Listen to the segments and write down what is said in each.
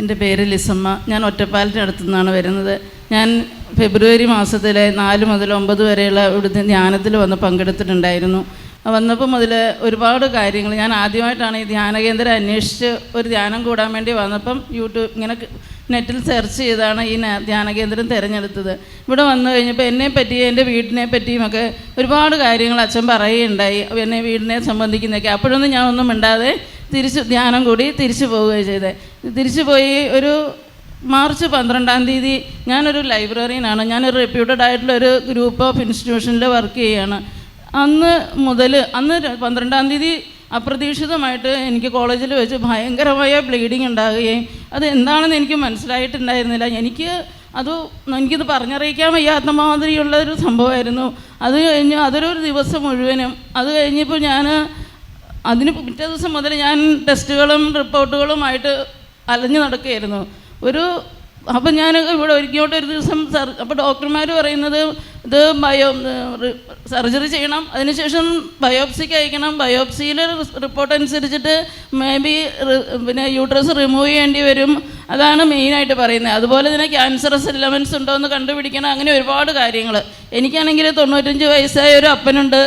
എന്റെ പേര് ലിസമ്മ. ഞാൻ ഒറ്റപ്പാലത്തിന്റെ അടുത്തു നിന്നാണ് വരുന്നത്. ഞാൻ ഫെബ്രുവരി മാസത്തിലെ നാല് മുതൽ ഒമ്പത് വരെയുള്ള ഇവിടുത്തെ ധ്യാനത്തിൽ വന്ന് പങ്കെടുത്തിട്ടുണ്ടായിരുന്നു. വന്നപ്പോൾ മുതൽ ഒരുപാട് കാര്യങ്ങൾ. ഞാൻ ആദ്യമായിട്ടാണ് ഈ ധ്യാന കേന്ദ്രം അന്വേഷിച്ച് ഒരു ധ്യാനം കൂടാൻ വേണ്ടി വന്നപ്പം യൂട്യൂബ് ഇങ്ങനെ നെറ്റിൽ സെർച്ച് ചെയ്താണ് ഈ ധ്യാന കേന്ദ്രം തിരഞ്ഞെടുത്തത്. ഇവിടെ വന്നു കഴിഞ്ഞപ്പോൾ എന്നെ പറ്റിയും എന്റെ വീടിനെ പറ്റിയും ഒക്കെ ഒരുപാട് കാര്യങ്ങൾ അച്ഛൻ പറയുകയുണ്ടായി. എന്നെ വീടിനെ സംബന്ധിക്കുന്നതൊക്കെ. അപ്പോഴൊന്നും ഞാൻ ഒന്നും മിണ്ടാതെ തിരിച്ച് ധ്യാനം കൂടി തിരിച്ചു പോവുകയാണ് ചെയ്തത്. തിരിച്ചു പോയി ഒരു മാർച്ച് പന്ത്രണ്ടാം തീയതി ഞാനൊരു ലൈബ്രറിയനാണ്. ഞാനൊരു റെപ്യൂട്ടഡ് ആയിട്ടുള്ള ഒരു ഗ്രൂപ്പ് ഓഫ് ഇൻസ്റ്റിറ്റ്യൂഷനിൽ വർക്ക് ചെയ്യുകയാണ്. അന്ന് മുതൽ അന്ന് പന്ത്രണ്ടാം തീയതി അപ്രതീക്ഷിതമായിട്ട് എനിക്ക് കോളേജിൽ വെച്ച് ഭയങ്കരമായ ബ്ലീഡിങ് ഉണ്ടാകുകയും അത് എന്താണെന്ന് എനിക്ക് മനസ്സിലായിട്ടുണ്ടായിരുന്നില്ല. എനിക്ക് അത് എനിക്കിത് പറഞ്ഞറിയിക്കാൻ വയ്യാത്ത മാതിരിയുള്ള ഒരു സംഭവമായിരുന്നു. അത് കഴിഞ്ഞ് അതൊരു ദിവസം മുഴുവനും അത് കഴിഞ്ഞപ്പോൾ ഞാൻ അതിന് പിറ്റേ ദിവസം മുതൽ ഞാൻ ടെസ്റ്റുകളും റിപ്പോർട്ടുകളുമായിട്ട് അലഞ്ഞു നടക്കുകയായിരുന്നു. ഒരു അപ്പം ഞാൻ ഇവിടെ ഇങ്ങോട്ട് ഒരു ദിവസം സർ അപ്പോൾ ഡോക്ടർമാർ പറയുന്നത് ഇത് ബയോ സർജറി ചെയ്യണം. അതിനുശേഷം ബയോപ്സിക്ക് അയക്കണം. ബയോപ്സിയിൽ റിപ്പോർട്ട് അനുസരിച്ചിട്ട് മേ ബി പിന്നെ യൂട്രസ് റിമൂവ് ചെയ്യേണ്ടി വരും. അതാണ് മെയിനായിട്ട് പറയുന്നത്. അതുപോലെ തന്നെ ക്യാൻസറസ് എലമെൻസ് ഉണ്ടോ എന്ന് കണ്ടുപിടിക്കണം. അങ്ങനെ ഒരുപാട് കാര്യങ്ങൾ എനിക്കാണെങ്കിൽ തൊണ്ണൂറ്റഞ്ച് വയസ്സായ ഒരു അപ്പനുണ്ട്.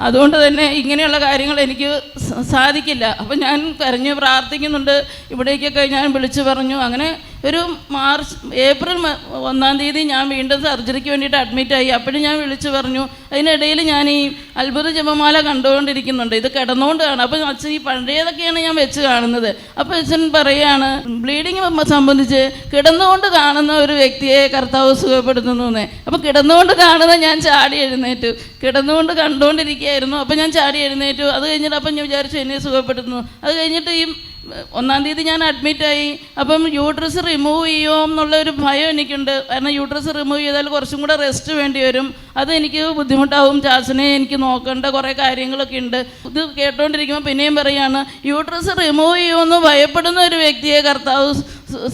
അതുകൊണ്ട് തന്നെ ഇങ്ങനെയുള്ള കാര്യങ്ങൾ എനിക്ക് സാധിക്കില്ല. അപ്പം ഞാൻ കരഞ്ഞ് പ്രാർത്ഥിക്കുന്നുണ്ട്. ഇവിടേക്കൊക്കെ ഞാൻ വിളിച്ചു പറഞ്ഞു. അങ്ങനെ ഒരു മാർച്ച് ഏപ്രിൽ ഒന്നാം തീയതി ഞാൻ വീണ്ടും സർജറിക്ക് വേണ്ടിയിട്ട് അഡ്മിറ്റായി അപ്പോഴും ഞാൻ വിളിച്ചു പറഞ്ഞു അതിനിടയിൽ ഞാൻ ഈ അത്ഭുത ജപമാല കണ്ടുകൊണ്ടിരിക്കുന്നുണ്ട്. ഇത് കിടന്നുകൊണ്ടാണ്. അപ്പം അപ്പോൾ അച്ഛൻ ഈ പഴയതൊക്കെയാണ് ഞാൻ വെച്ച് കാണുന്നത്. അപ്പോൾ അച്ഛൻ പറയുകയാണ് ബ്ലീഡിങ് സംബന്ധിച്ച് കിടന്നുകൊണ്ട് കാണുന്ന ഒരു വ്യക്തിയെ കർത്താവ് സുഖപ്പെടുത്തുന്നു എന്നേ അപ്പോൾ കിടന്നുകൊണ്ട് കാണുന്ന ഞാൻ ചാടി എഴുന്നേറ്റു. കിടന്നുകൊണ്ട് കണ്ടുകൊണ്ടിരിക്കുകയായിരുന്നു. അപ്പോൾ ഞാൻ ചാടി എഴുന്നേറ്റു. അത് കഴിഞ്ഞിട്ട് അപ്പം ഞാൻ വിചാരിച്ചു എന്നെ സുഖപ്പെടുത്തുന്നു. അത് കഴിഞ്ഞിട്ട് ഈ ഒന്നാം തീയതി ഞാൻ അഡ്മിറ്റായി അപ്പം യൂട്രസ് റിമൂവ് ചെയ്യുമോ എന്നുള്ള ഒരു ഭയം എനിക്കുണ്ട്. കാരണം യൂട്രസ് റിമൂവ് ചെയ്താൽ കുറച്ചും കൂടെ റെസ്റ്റ് വേണ്ടി വരും. അത് എനിക്ക് ബുദ്ധിമുട്ടാവും. ചാച്ചനെ എനിക്ക് നോക്കേണ്ട കുറേ കാര്യങ്ങളൊക്കെ ഉണ്ട്. ഇത് കേട്ടോണ്ടിരിക്കുമ്പോൾ പിന്നെയും പറയാണ് യൂട്രസ് റിമൂവ് ചെയ്യുമെന്ന് ഭയപ്പെടുന്ന ഒരു വ്യക്തിയെ കർത്താവ്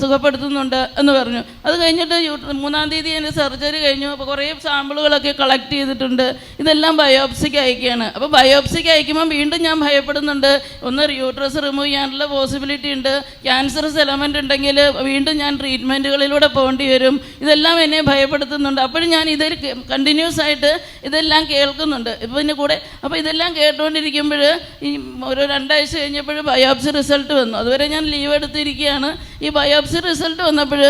സുഖപ്പെടുത്തുന്നുണ്ട് എന്ന് പറഞ്ഞു. അത് കഴിഞ്ഞിട്ട് മൂന്നാം തീയതി എന്റെ സർജറി കഴിഞ്ഞു. അപ്പോൾ കുറേ സാമ്പിളുകളൊക്കെ കളക്ട് ചെയ്തിട്ടുണ്ട്. ഇതെല്ലാം ബയോപ്സിക്ക് അയക്കുകയാണ്. അപ്പോൾ ബയോപ്സിക്ക് അയക്കുമ്പോൾ വീണ്ടും ഞാൻ ഭയപ്പെടുന്നുണ്ട്. ഒന്ന് യൂട്രസ് റിമൂവ് ചെയ്യാനുള്ള പോസിബിലിറ്റി ഉണ്ട്. ക്യാൻസറസ് എലമെന്റ് ഉണ്ടെങ്കിൽ വീണ്ടും ഞാൻ ട്രീറ്റ്മെന്റുകളിലൂടെ പോകേണ്ടി വരും. ഇതെല്ലാം എന്നെ ഭയപ്പെടുത്തുന്നുണ്ട്. അപ്പോഴും ഞാൻ ഇതിൽ കണ്ടിന്യൂസ് ആയിട്ട് ഇതെല്ലാം കേൾക്കുന്നുണ്ട്. ഇപ്പോൾ ഇതിന്റെ കൂടെ അപ്പോൾ ഇതെല്ലാം കേട്ടുകൊണ്ടിരിക്കുമ്പോൾ ഈ ഒരു രണ്ടാഴ്ച കഴിഞ്ഞപ്പോൾ ബയോപ്സി റിസൾട്ട് വന്നു. അതുവരെ ഞാൻ ലീവ് എടുത്തിരിക്കുകയാണ്. ഈ ബയോപ്സി റിസൾട്ട് വന്നപ്പോൾ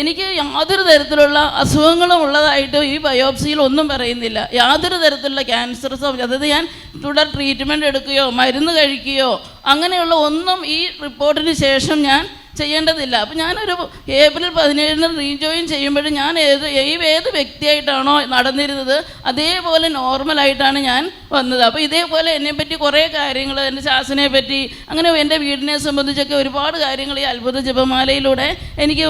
എനിക്ക് യാതൊരു തരത്തിലുള്ള അസുഖങ്ങളും ഉള്ളതായിട്ട് ഈ ബയോപ്സിയിൽ ഒന്നും പറയുന്നില്ല. യാതൊരു തരത്തിലുള്ള ക്യാൻസർസോ അതായത് ഞാൻ തുടർ ട്രീറ്റ്മെന്റ് എടുക്കുകയോ മരുന്ന് കഴിക്കുകയോ അങ്ങനെയുള്ള ഒന്നും ഈ റിപ്പോർട്ടിന് ശേഷം ഞാൻ ചെയ്യേണ്ടതില്ല. അപ്പം ഞാനൊരു ഏപ്രിൽ പതിനേഴിന് റീജോയിൻ ചെയ്യുമ്പോഴും ഞാൻ ഏത് ഏത് വ്യക്തിയായിട്ടാണോ നടന്നിരുന്നത് അതേപോലെ നോർമലായിട്ടാണ് ഞാൻ വന്നത്. അപ്പോൾ ഇതേപോലെ എന്നെപ്പറ്റി കുറേ കാര്യങ്ങൾ എന്റെ ശാസനയെ പറ്റി അങ്ങനെ എന്റെ വീടിനെ സംബന്ധിച്ചൊക്കെ ഒരുപാട് കാര്യങ്ങൾ ഈ അത്ഭുത ജപമാലയിലൂടെ എനിക്ക്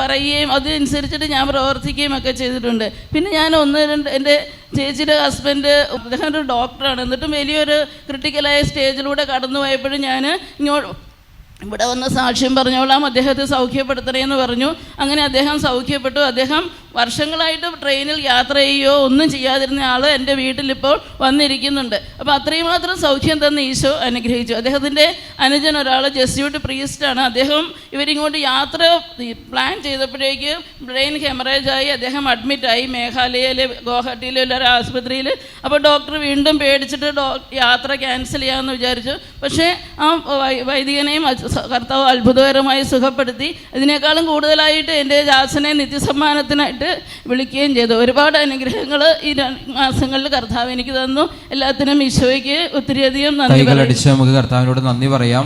പറയുകയും അതനുസരിച്ചിട്ട് ഞാൻ പ്രവർത്തിക്കുകയും ഒക്കെ ചെയ്തിട്ടുണ്ട്. പിന്നെ ഞാൻ ഒന്ന് രണ്ട് എന്റെ ചേച്ചിയുടെ ഹസ്ബൻഡ് അദ്ദേഹം ഒരു ഡോക്ടറാണ് എന്നിട്ടും വലിയൊരു ക്രിട്ടിക്കലായ സ്റ്റേജിലൂടെ കടന്നു പോയപ്പോഴും ഞാൻ ഇങ്ങോട്ട് ഇവിടെ വന്ന് സാക്ഷ്യം പറഞ്ഞോളാം. അദ്ദേഹത്തെ സൗഖ്യപ്പെടുത്തണേ എന്ന് പറഞ്ഞു. അങ്ങനെ അദ്ദേഹം സൗഖ്യപ്പെട്ടു. അദ്ദേഹം വർഷങ്ങളായിട്ട് ട്രെയിനിൽ യാത്ര ചെയ്യുകയോ ഒന്നും ചെയ്യാതിരുന്ന ആൾ എന്റെ വീട്ടിലിപ്പോൾ വന്നിരിക്കുന്നുണ്ട്. അപ്പോൾ അത്രയും മാത്രം സൗഖ്യം തന്ന ഈശോ അനുഗ്രഹിച്ചു. അദ്ദേഹത്തിന്റെ അനുജൻ ഒരാൾ ജസ്യൂട്ട് പ്രീസ്റ്റാണ്. അദ്ദേഹം ഇവരിങ്ങോട്ട് യാത്ര പ്ലാൻ ചെയ്തപ്പോഴേക്ക് ബ്രെയിൻ ഹെമറേജായി അദ്ദേഹം അഡ്മിറ്റായി മേഘാലയയിലെ ഗോഹട്ടിയിലെ ഒരു ആശുപത്രിയിൽ. അപ്പോൾ ഡോക്ടർ വീണ്ടും പേടിച്ചിട്ട് ഡോ യാത്ര ക്യാൻസൽ ചെയ്യാമെന്ന് വിചാരിച്ചു. പക്ഷേ ആ വൈദികനെയും കർത്താവ് അത്ഭുതകരമായി സുഖപ്പെടുത്തി. ഇതിനേക്കാളും കൂടുതലായിട്ട് എന്റെ ജാസനെ നിത്യസമ്മാനത്തിനായിട്ട് വിളിക്കുകയും ചെയ്തു. ഒരുപാട് അനുഗ്രഹങ്ങൾ ഈ മാസങ്ങളിൽ കർത്താവ് എനിക്ക് തന്നു. എല്ലാത്തിനും ഈശോയ്ക്ക് ഒത്തിരിയധികം നന്ദി നമുക്ക് കർത്താവിനോട് നന്ദി പറയാം.